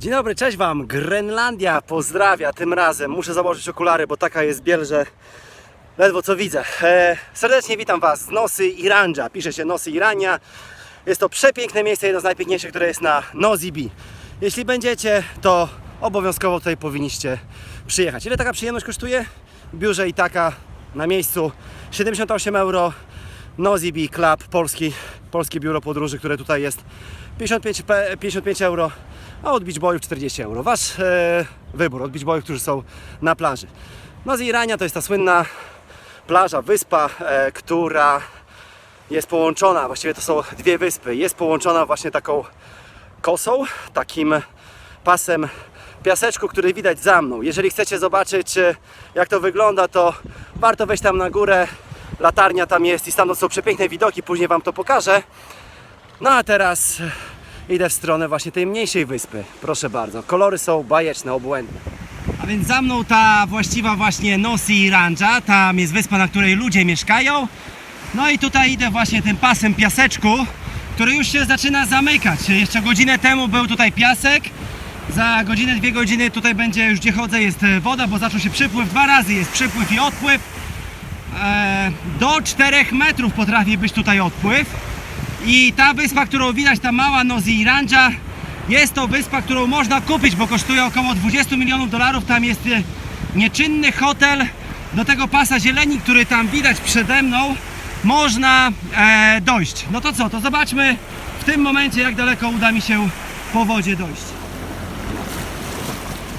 Dzień dobry, cześć Wam. Grenlandia pozdrawia tym razem. Muszę założyć okulary, bo taka jest biel, że ledwo co widzę. E, serdecznie witam Was z Nosy Iranja. Pisze się Nosy Irania. Jest to przepiękne miejsce, jedno z najpiękniejszych, które jest na Nozibi. Jeśli będziecie, to obowiązkowo tutaj powinniście przyjechać. Ile taka przyjemność kosztuje? W biurze i taka na miejscu 78 euro. Nozibi Club, polski, polskie biuro podróży, które tutaj jest 55, pe- 55 euro, a od beach boyów 40 euro. Wasz e, wybór od beach boyów, którzy są na plaży. Nozi Irania to jest ta słynna plaża, wyspa, e, która jest połączona, właściwie to są dwie wyspy, jest połączona właśnie taką kosą, takim pasem piaseczku, który widać za mną. Jeżeli chcecie zobaczyć e, jak to wygląda, to warto wejść tam na górę. Latarnia tam jest i stamtąd są przepiękne widoki, później Wam to pokażę. No a teraz idę w stronę właśnie tej mniejszej wyspy. Proszę bardzo, kolory są bajeczne, obłędne. A więc za mną ta właściwa właśnie Nosi Rancha, tam jest wyspa, na której ludzie mieszkają. No i tutaj idę właśnie tym pasem piaseczku, który już się zaczyna zamykać. Jeszcze godzinę temu był tutaj piasek, za godzinę, dwie godziny tutaj będzie już gdzie chodzę jest woda, bo zaczął się przypływ, dwa razy jest przypływ i odpływ. E, do 4 metrów potrafi być tutaj odpływ. I ta wyspa, którą widać, ta mała Nozi Iranja, jest to wyspa, którą można kupić, bo kosztuje około 20 milionów dolarów. Tam jest e, nieczynny hotel. Do tego pasa zieleni, który tam widać przede mną, można e, dojść. No to co, to zobaczmy w tym momencie, jak daleko uda mi się po wodzie dojść.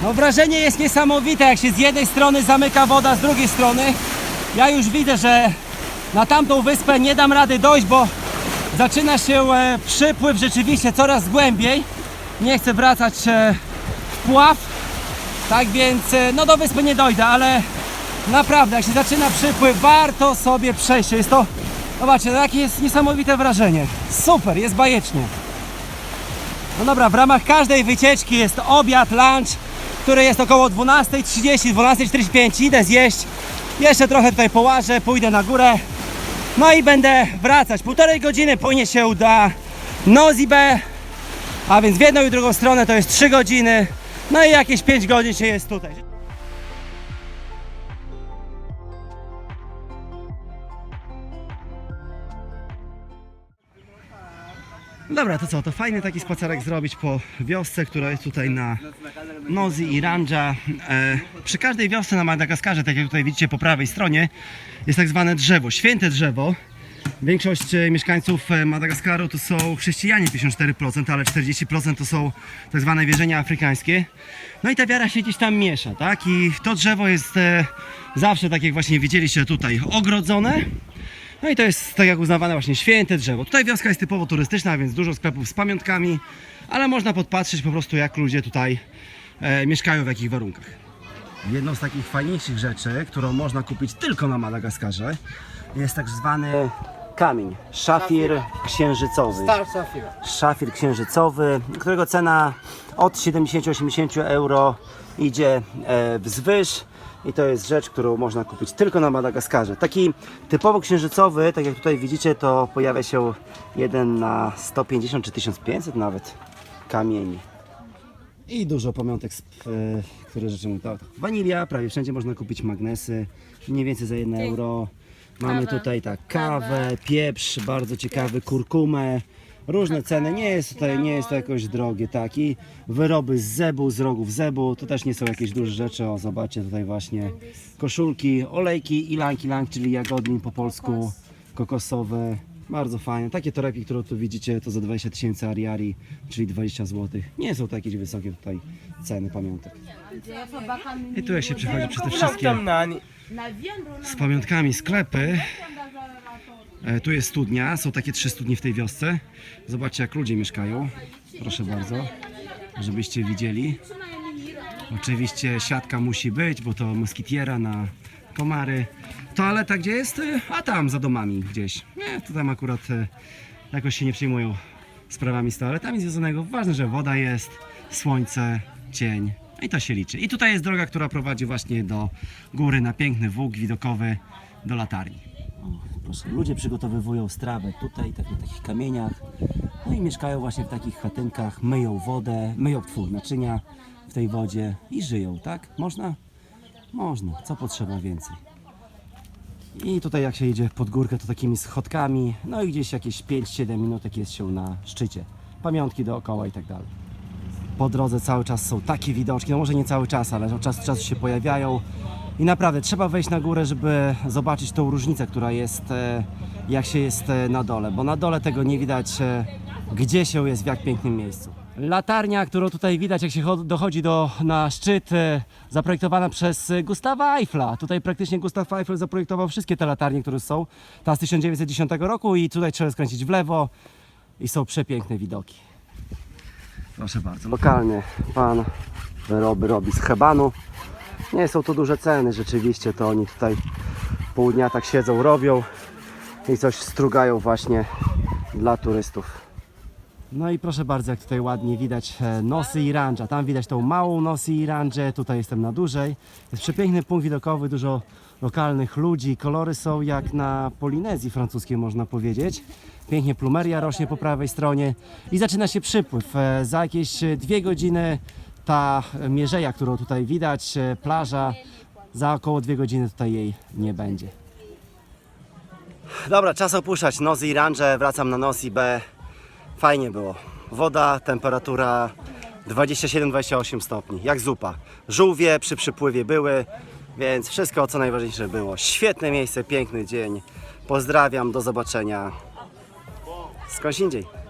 No wrażenie jest niesamowite, jak się z jednej strony zamyka woda, z drugiej strony. Ja już widzę, że na tamtą wyspę nie dam rady dojść, bo zaczyna się e, przypływ rzeczywiście coraz głębiej. Nie chcę wracać e, w pław, tak więc e, no do wyspy nie dojdę, ale naprawdę jak się zaczyna przypływ, warto sobie przejść. Jest to, zobaczcie, jakie jest niesamowite wrażenie. Super, jest bajecznie. No dobra, w ramach każdej wycieczki jest obiad, lunch, który jest około 12.30, 12.45. Idę zjeść, jeszcze trochę tutaj połażę, pójdę na górę. No i będę wracać. Półtorej godziny płynie się do Nozibę, a więc w jedną i drugą stronę to jest 3 godziny. No i jakieś 5 godzin się jest tutaj. Dobra, to co, to fajny taki spacerek zrobić po wiosce, która jest tutaj na Nozi i Ranja. E, przy każdej wiosce na Madagaskarze, tak jak tutaj widzicie po prawej stronie, jest tak zwane drzewo, święte drzewo. Większość e, mieszkańców e, Madagaskaru to są chrześcijanie, 54%, ale 40% to są tak zwane wierzenia afrykańskie. No i ta wiara się gdzieś tam miesza, tak? I to drzewo jest e, zawsze, tak jak właśnie widzieliście tutaj, ogrodzone. No i to jest tak jak uznawane właśnie święte drzewo. Tutaj wioska jest typowo turystyczna, więc dużo sklepów z pamiątkami, ale można podpatrzeć po prostu jak ludzie tutaj e, mieszkają, w jakich warunkach. Jedną z takich fajniejszych rzeczy, którą można kupić tylko na Madagaskarze, jest tak zwany kamień, szafir księżycowy. Star Sapphire. Szafir księżycowy, którego cena od 70-80 euro idzie e, wzwyż. I to jest rzecz, którą można kupić tylko na Madagaskarze. Taki typowo księżycowy, tak jak tutaj widzicie, to pojawia się jeden na 150 czy 1500 nawet kamieni. I dużo pamiątek, e, które rzeczy to Wanilia, prawie wszędzie można kupić magnesy, mniej więcej za 1 euro. Mamy Kawę. tutaj tak kawę, pieprz, bardzo ciekawy, kurkumę. Różne ceny, nie jest tutaj, nie jest to jakoś drogie, tak. I wyroby z zebu, z rogów zebu, to też nie są jakieś duże rzeczy. O, zobaczcie tutaj właśnie koszulki, olejki, ilang ilang, czyli jagodnin po polsku, kokosowe. Bardzo fajne. Takie torebki, które tu widzicie, to za 20 tysięcy ariari, czyli 20 zł. Nie są to jakieś wysokie tutaj ceny pamiątek. I tu jak się przechodzi przez te wszystkie z pamiątkami sklepy. E, Tu jest studnia, są takie trzy studnie w tej wiosce. Zobaczcie jak ludzie mieszkają. Proszę bardzo, żebyście widzieli. Oczywiście siatka musi być, bo to moskitiera na komary. Toaleta gdzie jest? A tam za domami gdzieś. Nie, to tam akurat e, jakoś się nie przejmują sprawami z toaletami związanego. Ważne, że woda jest, słońce, cień. I to się liczy. I tutaj jest droga, która prowadzi właśnie do góry na piękny wóg widokowy do latarni. O, proszę, ludzie przygotowywują strawę tutaj, tak na takich kamieniach. No i mieszkają właśnie w takich chatynkach, myją wodę, myją twój naczynia w tej wodzie i żyją, tak? Można? Można. Co potrzeba więcej? I tutaj jak się jedzie pod górkę, to takimi schodkami, no i gdzieś jakieś 5-7 minutek jest się na szczycie. Pamiątki dookoła i tak dalej. Po drodze cały czas są takie widoczki, no może nie cały czas, ale od czasu do czasu się pojawiają. I naprawdę trzeba wejść na górę, żeby zobaczyć tą różnicę, która jest, e, jak się jest e, na dole, bo na dole tego nie widać, e, gdzie się jest, w jak pięknym miejscu. Latarnia, którą tutaj widać, jak się cho- dochodzi do, na szczyt, zaprojektowana przez Gustawa Eiffla. Tutaj praktycznie Gustav Eiffel zaprojektował wszystkie te latarnie, które są. Ta z 1910 roku i tutaj trzeba skręcić w lewo i są przepiękne widoki. Proszę bardzo. Lokalnie pan wyroby robi z hebanu. Nie są to duże ceny, rzeczywiście to oni tutaj pół dnia tak siedzą, robią i coś strugają właśnie dla turystów. No i proszę bardzo, jak tutaj ładnie widać e, nosy i ranża. Tam widać tą małą nosy i ranżę, tutaj jestem na dużej. Jest przepiękny punkt widokowy, dużo lokalnych ludzi. Kolory są jak na Polinezji francuskiej, można powiedzieć. Pięknie plumeria rośnie po prawej stronie i zaczyna się przypływ. E, Za jakieś dwie godziny ta mierzeja, którą tutaj widać, e, plaża, za około dwie godziny tutaj jej nie będzie. Dobra, czas opuszczać Nozy i Ranże. Wracam na Nozy B. Fajnie było. Woda, temperatura 27-28 stopni, jak zupa. Żółwie przy przypływie były, więc wszystko co najważniejsze było. Świetne miejsce, piękny dzień. Pozdrawiam, do zobaczenia. Skądś indziej.